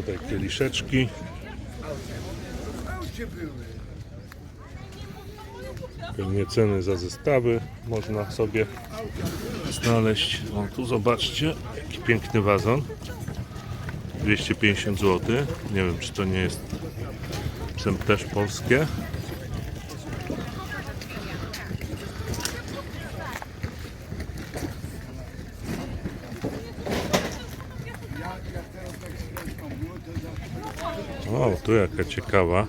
Tutaj kieliszeczki. Pewnie ceny za zestawy można sobie znaleźć. O, tu zobaczcie, jaki piękny wazon. 250 zł. Nie wiem, czy to nie jest są też polskie. O, tu jaka ciekawa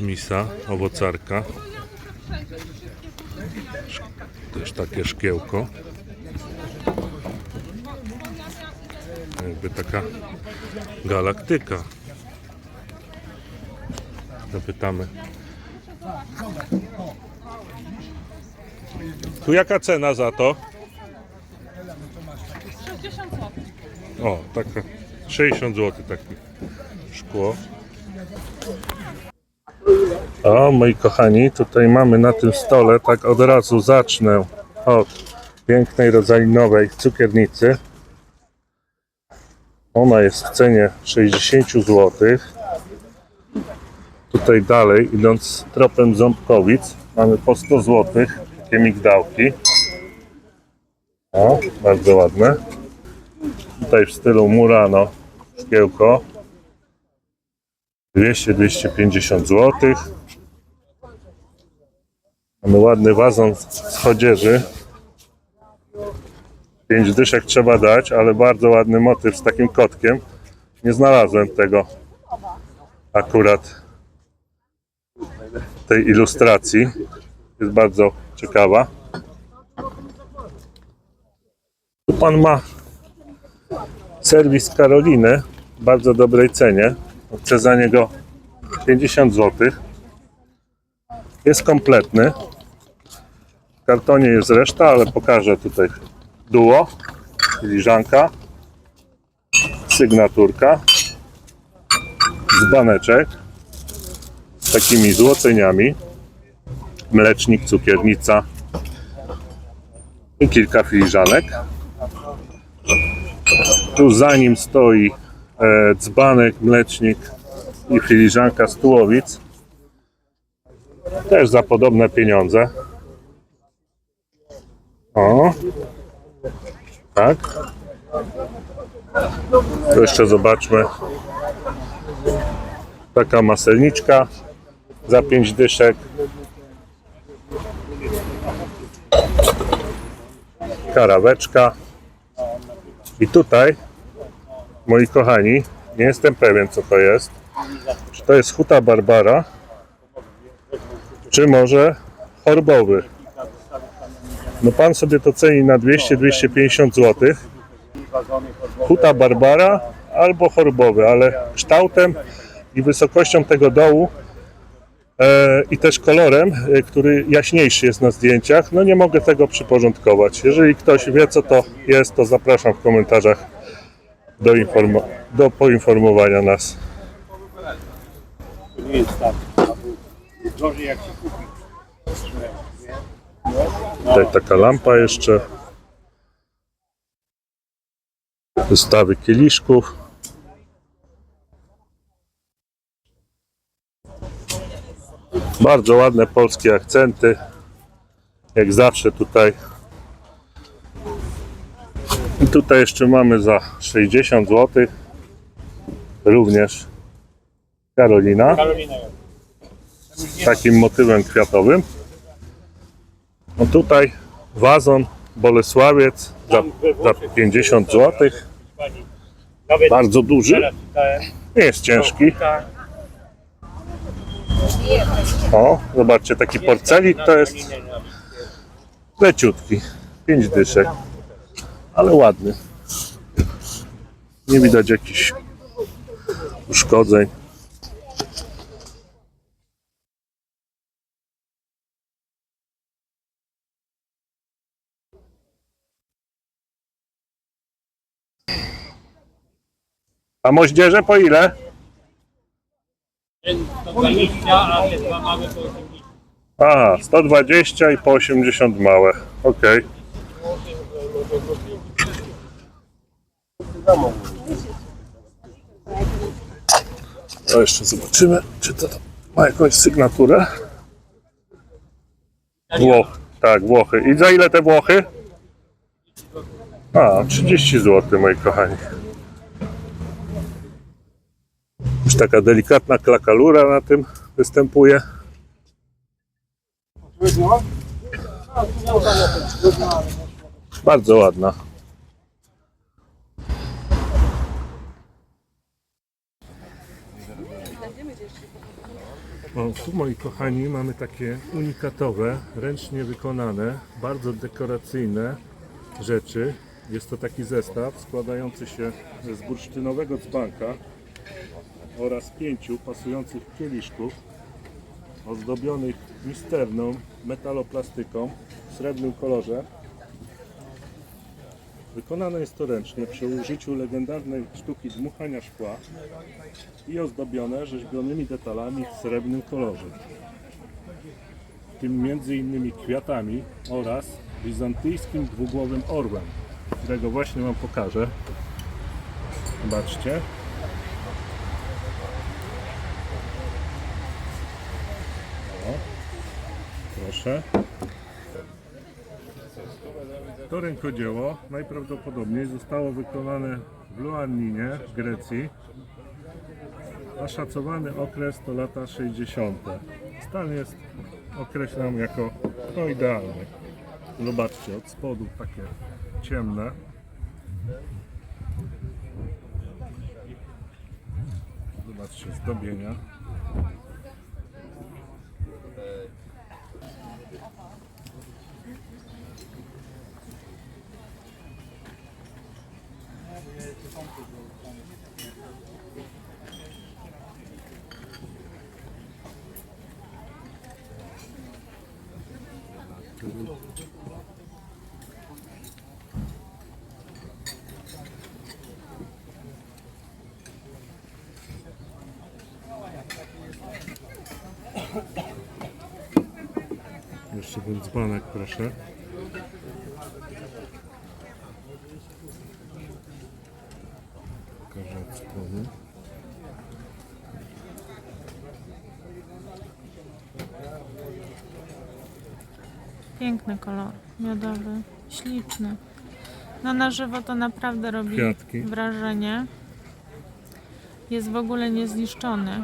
misa, owocarka. Też takie szkiełko. Jakby taka galaktyka. Zapytamy. Tu jaka cena za to? 60 zł. O, taka 60 zł takie szkło. O, moi kochani, tutaj mamy na tym stole, tak od razu zacznę od pięknej rodzalinowej cukiernicy. Ona jest w cenie 60 zł. Tutaj dalej, idąc tropem ząbkowic, mamy po 100 zł takie migdałki. O, bardzo ładne. Tutaj w stylu Murano szkiełko 200-250 zł. Mamy ładny wazon z chodzieży. 5 dyszek trzeba dać, ale bardzo ładny motyw z takim kotkiem. Nie znalazłem tego akurat tej ilustracji. Jest bardzo ciekawa. Tu pan ma serwis Karoliny bardzo dobrej cenie. Chcę za niego 50 zł. Jest kompletny. W kartonie jest reszta, ale pokażę tutaj duo, filiżanka, sygnaturka, dzbaneczek z takimi złoceniami, mlecznik, cukiernica i kilka filiżanek. Tu za nim stoi dzbanek, mlecznik i filiżanka z tułowic. Też za podobne pieniądze. O. Tak. To jeszcze zobaczmy. Taka maselniczka za 5 dyszek. Karaweczka. I tutaj, moi kochani, nie jestem pewien co to jest. Czy to jest Huta Barbara, czy może chorbowy. No pan sobie to ceni na 200-250 zł. Huta Barbara albo chorbowy, ale kształtem i wysokością tego dołu e, i też kolorem, e, który jaśniejszy jest na zdjęciach, no nie mogę tego przyporządkować. Jeżeli ktoś wie co to jest, to zapraszam w komentarzach do, informo- do poinformowania nas. To nie jest tak. Gorzej jak się kupi. Tutaj taka lampa jeszcze. Wystawy kieliszków. Bardzo ładne polskie akcenty. Jak zawsze tutaj. Tutaj jeszcze mamy za 60 zł. Również Karolina. Karolina. Z takim motywem kwiatowym. No tutaj wazon Bolesławiec za, za 50 zł. Bardzo duży. Nie jest ciężki. Tak. O, zobaczcie, taki porcelit to jest leciutki. 5 dyszek. Ale ładny. Nie widać jakichś uszkodzeń. A moździerze po ile? Ten 120, a te dwa małe po 80. Aha, 120 i po 80 małe. Okej. To jeszcze zobaczymy, czy to ma jakąś sygnaturę. Włoch, tak, Włochy. I za ile te Włochy? A, 30 zł, moi kochani. Już taka delikatna klakalura na tym występuje. Bardzo ładna. O, tu moi kochani mamy takie unikatowe, ręcznie wykonane, bardzo dekoracyjne rzeczy. Jest to taki zestaw składający się z bursztynowego dzbanka oraz pięciu pasujących kieliszków ozdobionych misterną metaloplastyką w srebrnym kolorze. Wykonane jest to ręcznie przy użyciu legendarnej sztuki dmuchania szkła i ozdobione rzeźbionymi detalami w srebrnym kolorze. W tym innymi kwiatami oraz bizantyjskim dwugłowym orłem, którego właśnie Wam pokażę. Zobaczcie. O, proszę. To rękodzieło najprawdopodobniej zostało wykonane w Luanninie w Grecji, a szacowany okres to lata 60. Stan jest określam jako no idealny. Zobaczcie, od spodu takie ciemne. Zobaczcie zdobienia. Jeszcze ten dzbanek, proszę. Spodu. Piękny kolor, miodowy, śliczny. No na żywo to naprawdę robi Kwiatki. wrażenie. Jest w ogóle niezniszczony.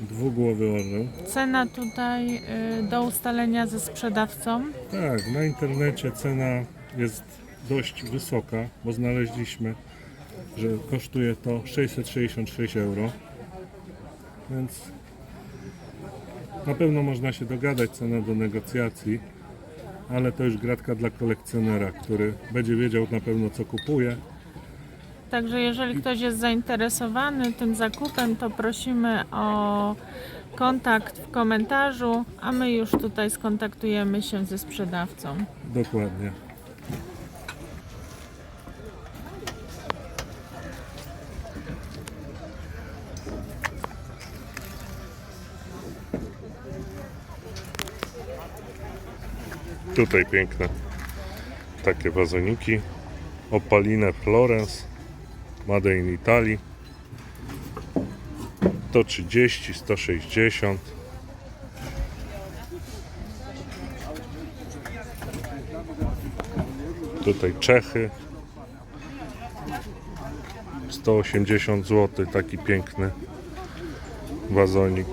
Dwugłowy orzeł. Cena tutaj y, do ustalenia ze sprzedawcą. Tak, na internecie cena jest dość wysoka, bo znaleźliśmy, że kosztuje to 666 euro. Więc na pewno można się dogadać cena do negocjacji, ale to już gratka dla kolekcjonera, który będzie wiedział na pewno co kupuje. Także jeżeli ktoś jest zainteresowany tym zakupem, to prosimy o kontakt w komentarzu, a my już tutaj skontaktujemy się ze sprzedawcą. Dokładnie. Tutaj piękne takie wazoniki. Opaline Florence, Made in Italy. 130, 160. Tutaj Czechy. 180 zł, taki piękny wazonik.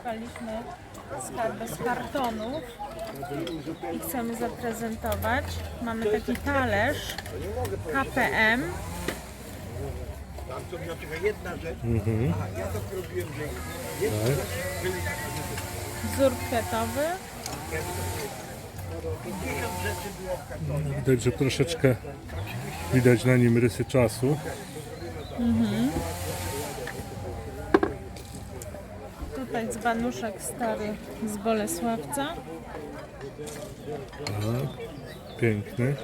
Wyszukaliśmy skarby z kartonów i chcemy zaprezentować. Mamy taki talerz KPM. Wzór kwiatowy. Widać, że troszeczkę widać na nim rysy czasu. Tutaj dzbanuszek stary z Bolesławca. Piękny.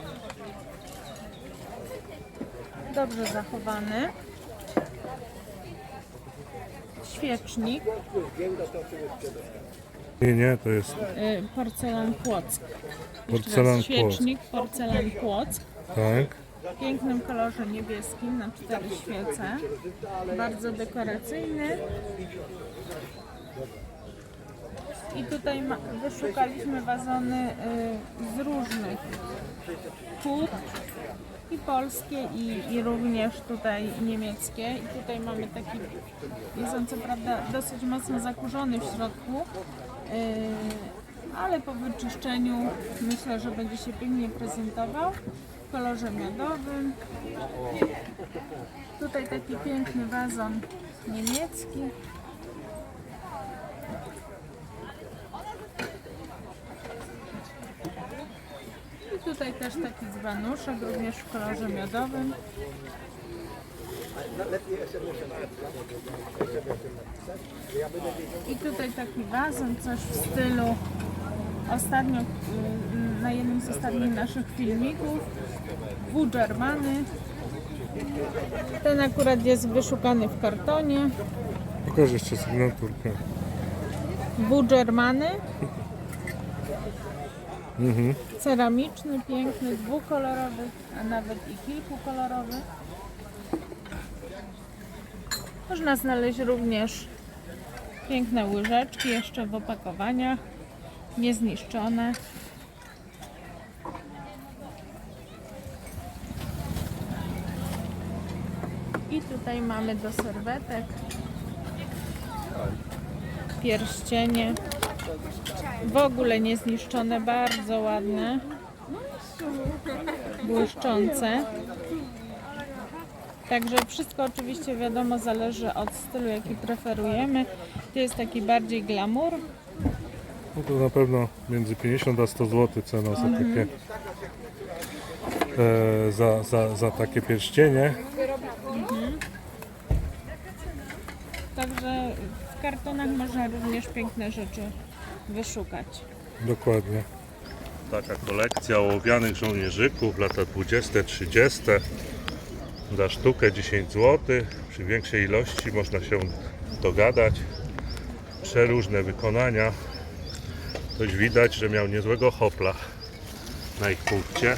Dobrze zachowany. świecznik, Nie, nie, to jest y, porcelan Płock. Jeszcze Porcelan Świecznik, porcelan Płock. tak. W pięknym kolorze niebieskim na cztery świece. Bardzo dekoracyjny. I tutaj ma, wyszukaliśmy wazony y, z różnych hut i polskie i, i również tutaj niemieckie. I tutaj mamy taki, jest on co prawda dosyć mocno zakurzony w środku, y, ale po wyczyszczeniu myślę, że będzie się pięknie prezentował w kolorze miodowym. Tutaj taki piękny wazon niemiecki. I tutaj też taki dzbanuszek, również w kolorze miodowym. I tutaj taki wazon, coś w stylu ostatnio y, na jednym z ostatnich naszych filmików w Germany. Ten akurat jest wyszukany w kartonie. Pokaż jeszcze sygnaturkę. W Germany. Ceramiczny, piękny, dwukolorowy, a nawet i kilkukolorowy. Można znaleźć również piękne łyżeczki jeszcze w opakowaniach, niezniszczone. I tutaj mamy do serwetek pierścienie. W ogóle niezniszczone, bardzo ładne. Błyszczące. Także wszystko oczywiście wiadomo zależy od stylu jaki preferujemy. To jest taki bardziej glamour. No to na pewno między 50 a 100 zł cena za takie e, za, za, za takie pierścienie. Także w kartonach można również piękne rzeczy wyszukać. Dokładnie. Taka kolekcja ołowianych żołnierzyków, lata 20-30. Za sztukę 10 zł. Przy większej ilości można się dogadać. Przeróżne wykonania. Ktoś widać, że miał niezłego hopla na ich punkcie.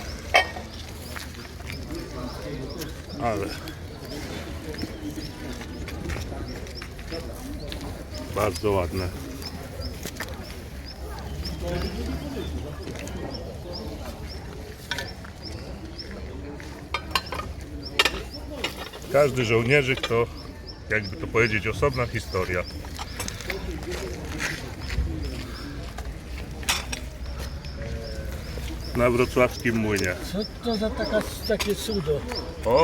Ale bardzo ładne. Każdy żołnierzyk to, jakby to powiedzieć, osobna historia. Na wrocławskim młynie. Co to za taka, takie cudo? O,